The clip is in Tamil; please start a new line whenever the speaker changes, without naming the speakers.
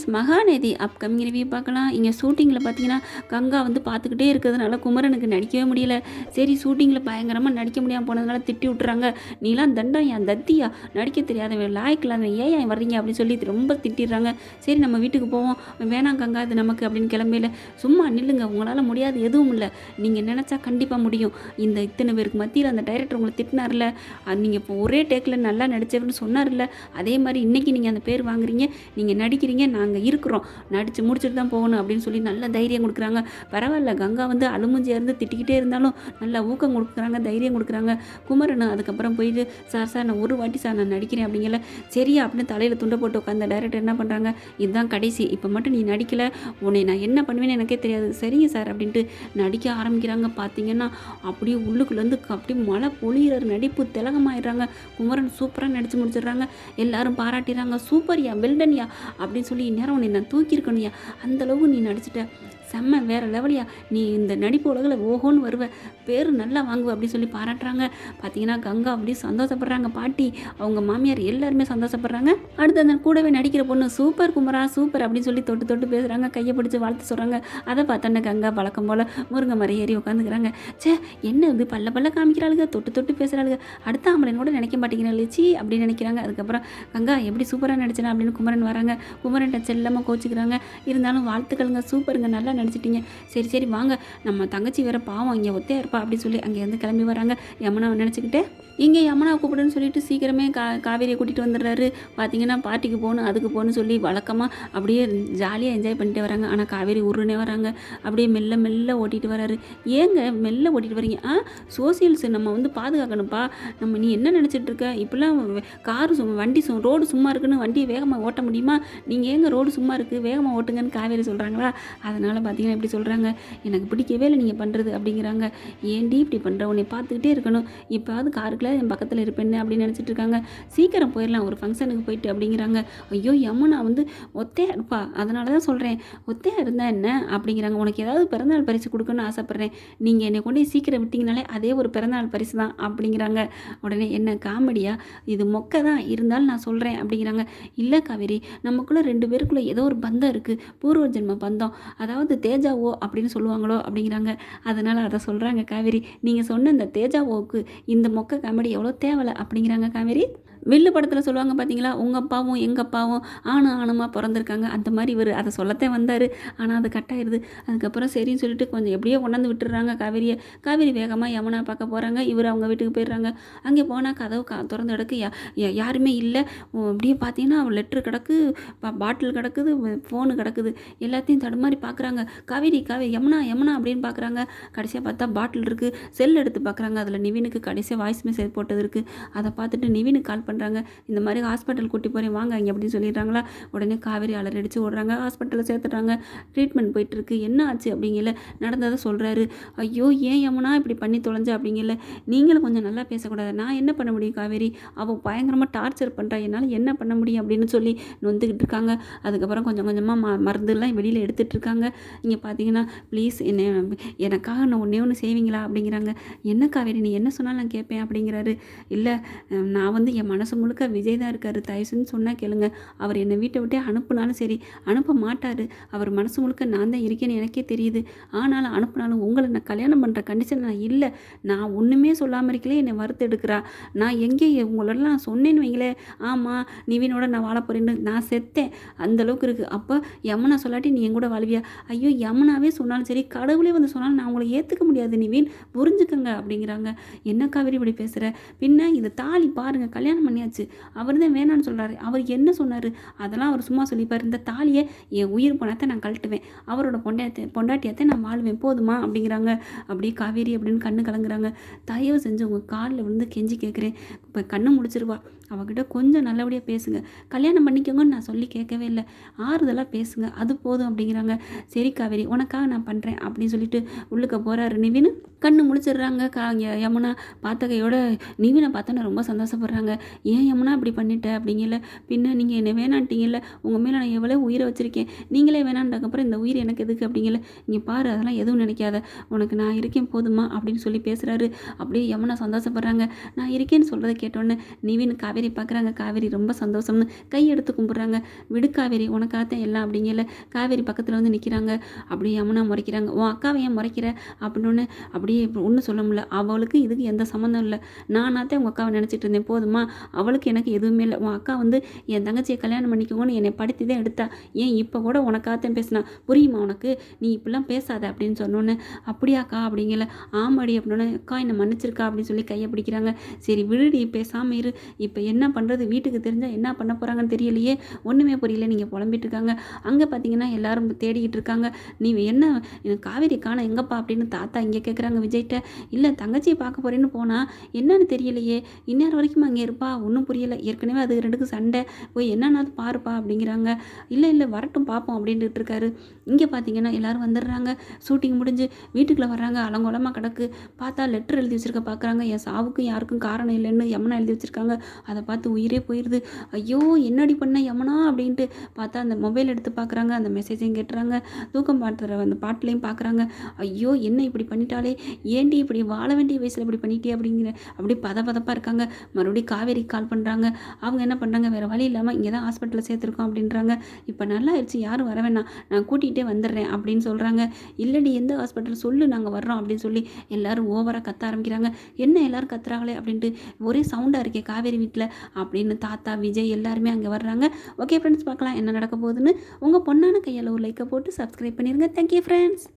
ஃப்ரெண்ட்ஸ் மகாநதி அப்கமிங் ரிவ்யூ பார்க்கலாம். இங்கே ஷூட்டிங்கில் பார்த்தீங்கன்னா கங்கா வந்து பார்த்துக்கிட்டே இருக்கிறதுனால குமரனுக்கு நடிக்கவே முடியல. சரி ஷூட்டிங்கில் பயங்கரமாக நடிக்க முடியாமல் போனதுனால திட்டி விட்டுறாங்க. நீலாம் தண்டம் என் தத்தியா? நடிக்க தெரியாதவன் லாய்க்கு இல்லாதவன் ஏன் ஏன் வர்றீங்க? அப்படின்னு சொல்லி ரொம்ப திட்டிடுறாங்க. சரி நம்ம வீட்டுக்கு போவோம். வேணாம் கங்கா இது நமக்கு அப்படின்னு கிளம்பையில் சும்மா நில்லுங்க உங்களால் முடியாது எதுவும் இல்லை. நீங்கள் நினச்சா கண்டிப்பாக முடியும். இந்த இத்தனை பேருக்கு மத்தியில் அந்த டைரக்டர் உங்களை திட்டினார்ல நீங்கள் இப்போ ஒரே டேக்கில் நல்லா நடிச்சவர்னு சொன்னார்ல அதே மாதிரி இன்றைக்கி நீங்கள் அந்த பேர் வாங்குறீங்க. நீங்கள் நடிக்கிறீங்க நாங்கள் இருக்கிறோம். நடித்து முடிச்சுட்டு தான் போகணும் அப்படின்னு சொல்லி நல்ல தைரியம் கொடுக்குறாங்க. பரவாயில்ல கங்கா வந்து அலுமுஞ்சியாக இருந்து திட்டிக்கிட்டே இருந்தாலும் நல்லா ஊக்கம் கொடுக்குறாங்க தைரியம் கொடுக்குறாங்க. குமரன் அதுக்கப்புறம் போயிட்டு சார் சார் நான் ஒரு வாட்டி சார் நான் நடிக்கிறேன் அப்படிங்கல. சரியா அப்படின்னு தலையில் துண்டை போட்டு உட்காந்த டேரக்டர் என்ன பண்ணுறாங்க இதுதான் கடைசி. இப்போ மட்டும் நீ நடிக்கலை. உன்னை நான் என்ன பண்ணுவேன்னு எனக்கே தெரியாது. சரிங்க சார் அப்படின்ட்டு நடிக்க ஆரம்பிக்கிறாங்க. பார்த்தீங்கன்னா அப்படியே உள்ளுக்குள்ளேருந்து அப்படியே மழை பொழியிற நடிப்பு திலகமாயிடுறாங்க. குமரன் சூப்பராக நடித்து முடிச்சிடுறாங்க. எல்லாரும் பாராட்டிடுறாங்க. சூப்பர்யா வெல்டன்யா அப்படின்னு சொல்லி நேரம் உன்னை நான் தூக்கியிருக்கணும்யா அந்த நீ நடிச்சிட்ட. செம்ம வேற லெவலியா நீ இந்த நடிப்பு உலகில் ஓஹோன்னு வருவ. பேர் நல்லா வாங்குவ அப்படின்னு சொல்லி பாராட்டுறாங்க. பார்த்தீங்கன்னா கங்கா அப்படி சந்தோஷப்படுறாங்க பாட்டி. அவங்க மாமியார் எல்லாருமே சந்தோஷப்படுறாங்க. அடுத்து அந்த கூடவே நடிக்கிற பொண்ணு சூப்பர் குமரா சூப்பர் அப்படின்னு சொல்லி தொட்டு தொட்டு பேசுகிறாங்க கையை பிடிச்சி வாழ்த்து சொல்கிறாங்க அதை பார்த்தோன்னே கங்கா பழக்கம் போல் முருங்கை மரம் ஏறி உட்காந்துக்கிறாங்க ச்சே என்ன இது? பல்ல பல்ல காமிக்கிறாளுங்க தொட்டு தொட்டு பேசுகிறாளுங்க அடுத்த ஆம்பளைன்னு கூட நினைக்க மாட்டேங்கிறேன் சி அப்படின்னு நினைக்கிறாங்க. அதுக்கப்புறம் கங்கா எப்படி சூப்பராக நடிச்சனா அப்படின்னு குமரன் வராங்க. குமரன்ட்ட செல்லமாக கோச்சிக்கிறாங்க. இருந்தாலும் வாழ்த்துக்களுங்க சூப்பருங்க நல்லா நினச்சிட்டிங்க. சரி சரி வாங்க. நம்ம தங்கச்சி வேற பாவம் இங்கே ஒத்தையா இருப்பா அப்படின்னு சொல்லி அங்கேருந்து கிளம்பி வராங்க. யமுனாவை நினச்சிக்கிட்டு இங்கே யமுனா கூப்பிடுன்னு சொல்லிட்டு சீக்கிரமே கா காவேரியை கூட்டிகிட்டு வந்துடுறாரு. பார்த்தீங்கன்னா பார்ட்டிக்கு போகணும் அதுக்கு போகணும்னு சொல்லி வழக்கமாக அப்படியே ஜாலியாக என்ஜாய் பண்ணிட்டு வராங்க. ஆனால் காவேரி உருனே வராங்க. அப்படியே மெல்ல மெல்ல ஓட்டிகிட்டு வராரு. ஏங்க மெல்ல ஓட்டிகிட்டு வரீங்க? ஆ சோசியல்ஸ் நம்ம வந்து பாதுகாக்கணும்ப்பா நம்ம நீ என்ன நினச்சிட்டு இருக்க? இப்படிலாம் காரு சும்மா வண்டி சு ரோடு சும்மா இருக்குன்னு வண்டியை வேகமாக ஓட்ட முடியுமா? நீங்கள் ஏங்க ரோடு சும்மா இருக்குது வேகமாக ஓட்டுங்கன்னு காவேரி சொல்கிறாங்களா அதனால் பார்த்தீங்கன்னா இப்படி சொல்கிறாங்க எனக்கு பிடிக்கவே இல்லை நீங்கள் பண்ணுறது அப்படிங்கிறாங்க. ஏன்டி இப்படி பண்ணுற உன்னை பார்த்துக்கிட்டே இருக்கணும். இப்போது காருக்குள்ள என் பக்கத்தில் இருப்பேன்னு அப்படின்னு நினச்சிட்டு இருக்காங்க. சீக்கிரம் போயிடலாம் ஒரு ஃபங்க்ஷனுக்கு போயிட்டு அப்படிங்கிறாங்க. ஐயோ யமுனா வந்து ஒத்தையாக இருப்பா. அதனால தான் சொல்கிறேன் ஒத்தையாக இருந்தால் என்ன? அப்படிங்கிறாங்க. உனக்கு ஏதாவது பிறந்தநாள் பரிசு கொடுக்கணும்னு ஆசைப்பட்றேன். நீங்கள் என்னை கொண்டு சீக்கிரம் விட்டிங்கனாலே அதே ஒரு பிறந்தநாள் பரிசு தான் அப்படிங்கிறாங்க. உடனே என்ன காமெடியா? இது மொக்க தான். இருந்தாலும் நான் சொல்கிறேன் அப்படிங்கிறாங்க. இல்லை காவேரி நமக்குள்ளே ரெண்டு பேருக்குள்ளே ஏதோ ஒரு பந்தம் இருக்குது பூர்வ ஜென்ம பந்தம். அதாவது தேஜாவோ அப்படின்னு சொல்லுவாங்களோ அப்படிங்கிறாங்க. அதனால் அதை சொல்கிறாங்க காவேரி. நீங்கள் சொன்ன இந்த தேஜாவோவுக்கு இந்த மொக்க காமெடி எவ்வளோ தேவலை அப்படிங்கிறாங்க காவேரி. வில்லு படத்தில் சொல்லுவாங்க பார்த்தீங்களா உங்கள் அப்பாவும் எங்கள் அப்பாவும் ஆணும் ஆணுமா பிறந்திருக்காங்க. அந்த மாதிரி இவர் அதை சொல்லத்தே வந்தார். ஆனால் அது கட்டாயிருது அதுக்கப்புறம் சரின்னு சொல்லிட்டு கொஞ்சம் எப்படியோ கொண்டாந்து விட்டுறாங்க காவேரியை. காவேரி வேகமாக யமுனா பார்க்க போகிறாங்க இவர் அவங்க வீட்டுக்கு போயிடுறாங்க. அங்கே போனால் கதவு கா திறந்து கிடக்கு. யா யாருமே இல்லை. அப்படியே பார்த்தீங்கன்னா லெட்ரு கிடக்கு. பாட்டில் கிடக்குது. ஃபோனு கிடக்குது. எல்லாத்தையும் தடுமாறி பார்க்குறாங்க காவேரி காவேரி யமுனா யமுனா அப்படின்னு பார்க்குறாங்க கடைசியாக பார்த்தா பாட்டில் இருக்குது செல் எடுத்து பார்க்குறாங்க அதில் நிவினுக்கு கடைசியாக வாய்ஸ் மெசேஜ் போட்டது இருக்குது அதை பார்த்துட்டு நிவினுக்கு கால் பண்ணுறாங்க இந்த மாதிரி ஹாஸ்பிட்டல் கூட்டி போகிறேன் வாங்க இங்கே அப்படின்னு சொல்லிடுறாங்களா? உடனே காவேரி அலறடிச்சு ஓடுறாங்க. ஹாஸ்பிட்டலில் சேர்த்துட்றாங்க ட்ரீட்மெண்ட் போயிட்டுருக்கு என்ன ஆச்சு அப்படிங்கல நடந்ததை சொல்கிறாரு ஐயோ ஏன் யமுனா இப்படி பண்ணி தொலைஞ்ச அப்படிங்கல நீங்களும் கொஞ்சம் நல்லா பேசக்கூடாது. நான் என்ன பண்ண முடியும் காவேரி? அவள் பயங்கரமாக டார்ச்சர் பண்ணுறா என்னால் என்ன பண்ண முடியும் அப்படின்னு சொல்லி நொந்துக்கிட்டு இருக்காங்க. அதுக்கப்புறம் கொஞ்சம் கொஞ்சமாக ம மருந்துலாம் வெளியில் எடுத்துகிட்டு இருக்காங்க. இங்கே பார்த்தீங்கன்னா ப்ளீஸ் என்ன எனக்காக நான் ஒன்றே ஒன்று செய்வீங்களா அப்படிங்கிறாங்க. என்ன காவேரி நீ என்ன சொன்னாலும் நான் கேட்பேன் அப்படிங்கிறாரு. இல்லை நான் வந்து என் மனசு முழுக்க விஜய் தான் இருக்கார் தயசுன்னு சொன்னால் கேளுங்க. அவர் என்னை வீட்டை விட்டே அனுப்புனாலும் சரி அனுப்ப மாட்டார். அவர் மனசு முழுக்க நான் தான் இருக்கேன்னு எனக்கே தெரியுது. ஆனாலும் அனுப்புனாலும் உங்களை நான் கல்யாணம் பண்ணுற கண்டிஷன் நான் இல்லை. நான் ஒன்றுமே சொல்லாமல் இருக்கலே என்னை வறுத்து எடுக்கிறா. நான் எங்கே உங்களோட நான் சொன்னேன்னு வைங்களேன். ஆமாம் நிவினோட நான் வாழ போகிறேன்னு நான் செத்தேன். அந்தளவுக்கு இருக்குது அப்போ யமுனா சொல்லாட்டி நீ என் கூட வாழ்வியா? ஐயோ யமுனாவே சொன்னாலும் சரி கடவுளே வந்து சொன்னாலும் நான் உங்களை ஏற்றுக்க முடியாது நிவின். புரிஞ்சுக்கங்க அப்படிங்கிறாங்க. என்ன காவேரி இப்படி பேசுகிற பின்ன இந்த தாலி பாருங்கள் கல்யாணம் பண்ணியாச்சு. அவர் தான் வேணான்னு சொல்கிறாரு அவர் என்ன சொன்னார்? அதெல்லாம் அவர் சும்மா சொல்லிப்பார். இந்த தாலியை என் உயிர் பணத்தை நான் கழட்டுவேன். அவரோட பொண்டாட்டி பொண்டாட்டியத்தை நான் வாழ்வேன். போதுமா? அப்படிங்கிறாங்க. அப்படியே காவேரி அப்படின்னு கண்ணு கலங்குறாங்க. தயவு செஞ்சு உங்கள் காலில் விழுந்து கெஞ்சி கேட்குறேன் இப்போ கண்ணு முடிச்சிருவா. அவகிட்ட கொஞ்சம் நல்லபடியாக பேசுங்க. கல்யாணம் பண்ணிக்கோங்கன்னு நான் சொல்லி கேட்கவே இல்லை. ஆறுதலாக பேசுங்க. அது போதும் அப்படிங்கிறாங்க. சரி காவேரி உனக்காக நான் பண்ணுறேன் அப்படின்னு சொல்லிட்டு உள்ளுக்க போகிறாரு நிவின். கண்ணு முழிச்சிடுறாங்க கா யமுனா. பார்த்தகையோட நிவினை பார்த்தோன்னா ரொம்ப சந்தோஷப்படுறாங்க. ஏன் யமுனா இப்படி பண்ணிட்ட? அப்படிங்கல. பின்ன நீங்கள் என்னை வேணான்ட்டீங்கல்ல. உங்கள் மேலே நான் எவ்வளோ உயிரை வச்சுருக்கேன். நீங்களே வேணான்றக்கப்புறம் இந்த உயிர் எனக்கு எதுக்கு? அப்படிங்கல. இங்கே பாரு அதெல்லாம் எதுவும் நினைக்காத. உனக்கு நான் இருக்கேன் போதுமா? அப்படின்னு சொல்லி பேசுகிறாரு அப்படியே யமுனா சந்தோஷப்படுறாங்க. நான் இருக்கேன்னு சொல்கிறத கேட்டோன்னே நிவின் காவேரி காவேரி பார்க்குறாங்க காவேரி ரொம்ப சந்தோஷம்னு கை எடுத்து கும்பிட்றாங்க. விடு காவேரி உனக்காகத்தான் எல்லாம் அப்படிங்கல காவேரி பக்கத்தில் வந்து நிற்கிறாங்க அப்படியே யமுனா முறைக்கிறாங்க. உன் அக்காவை ஏன் முறைக்கிற? அப்படின்னு அப்படியே ஒன்றும் சொல்ல முடியல. அவளுக்கு இதுக்கு எந்த சம்மந்தம் இல்லை. நானாத்தான் உங்கள் அக்காவை நினச்சிட்டு இருந்தேன். போதுமா? அவளுக்கு எனக்கு எதுவுமே இல்லை. உன் அக்கா வந்து என் தங்கச்சியை கல்யாணம் பண்ணிக்கோன்னு என்னை படுத்தி தான் எடுத்தா. ஏன் இப்போ கூட உனக்காகத்தான் பேசினா? புரியுமா உனக்கு? நீ இப்படிலாம் பேசாத அப்படின்னு சொன்னோன்னே அப்படியாக்கா? அப்படிங்கல ஆமாடி அப்படின்னு அக்கா என்னை மன்னிச்சிருக்கா? அப்படின்னு சொல்லி கையை பிடிக்கிறாங்க. சரி விடுடி. பேசாமல் இரு. இப்போ என்ன பண்ணுறது வீட்டுக்கு தெரிஞ்சால் என்ன பண்ண போகிறாங்கன்னு தெரியலையே. ஒன்றுமே புரியல. நீங்கள் புலம்பிட்டு இருக்காங்க அங்கே பார்த்தீங்கன்னா எல்லாரும் தேடிக்கிட்டு இருக்காங்க. நீ என்ன எனக்கு காவேரி காண எங்கப்பா அப்படின்னு தாத்தா இங்கே கேட்குறாங்க விஜய்கிட்ட. இல்லை தங்கச்சியை பார்க்க போகிறேன்னு போனால் என்னன்னு தெரியலையே. இந்நேரம் வரைக்கும் அங்கே இருப்பா? ஒன்றும் புரியலை. ஏற்கனவே அது ரெண்டுக்கும் சண்டை. போய் என்னன்னாது பாருப்பா அப்படிங்கிறாங்க. இல்லை இல்லை வரட்டும் பார்ப்போம் அப்படின்ட்டு இருக்காரு. இங்கே பார்த்தீங்கன்னா எல்லாரும் வந்துடுறாங்க. ஷூட்டிங் முடிஞ்சு வீட்டுக்குள்ளே வர்றாங்க. அலங்கோலமாக கிடக்கு. பார்த்தா லெட்டர் எழுதி வச்சுருக்க பார்க்குறாங்க என் சாவுக்கும் யாருக்கும் காரணம் இல்லைன்னு யமுனா எழுதி வச்சுருக்காங்க. அதை அதை பார்த்து உயிரே போயிடுது ஐயோ என்னடி பண்ண யமுனா அப்படின்ட்டு பார்த்தா அந்த மொபைல் எடுத்து பார்க்குறாங்க அந்த மெசேஜையும் கேட்டுறாங்க தூக்கம் பாட்டுற அந்த பாட்டுலையும் பார்க்குறாங்க. ஐயோ என்ன இப்படி பண்ணிட்டாலே ஏன்டி இப்படி வாழ வேண்டிய வயசில் இப்படி பண்ணிட்டே அப்படிங்கிற அப்படி பதப்பதப்பாக இருக்காங்க. மறுபடியும் காவேரி கால் பண்ணுறாங்க அவங்க என்ன பண்ணுறாங்க வேறு வழி இல்லாமல் இங்கே தான் ஹாஸ்பிட்டலில் சேர்த்துருக்கோம் அப்படின்றாங்க. இப்போ நல்லா ஆயிடுச்சு யாரும் வர வேணாம். நான் கூட்டிகிட்டே வந்துடுறேன் அப்படின்னு சொல்கிறாங்க இல்லடி எந்த ஹாஸ்பிட்டல் சொல்லு நாங்கள் வர்றோம் அப்படின்னு சொல்லி எல்லோரும் ஓவராக கத்த ஆரம்பிக்கிறாங்க. என்ன எல்லாரும் கத்துறாங்களே அப்படின்ட்டு ஒரே சவுண்டாக இருக்கே காவேரி வீட்டில் வீட்டில் அப்படின்னு தாத்தா விஜய் எல்லாருமே அங்கே வர்றாங்க. ஓகே ஃப்ரெண்ட்ஸ் பார்க்கலாம் என்ன நடக்க போகுதுன்னு. உங்கள் பொண்ணான கையால் ஒரு லைக்கை போட்டு சப்ஸ்கிரைப் பண்ணிடுங்க தேங்க்யூ ஃப்ரெண்ட்ஸ்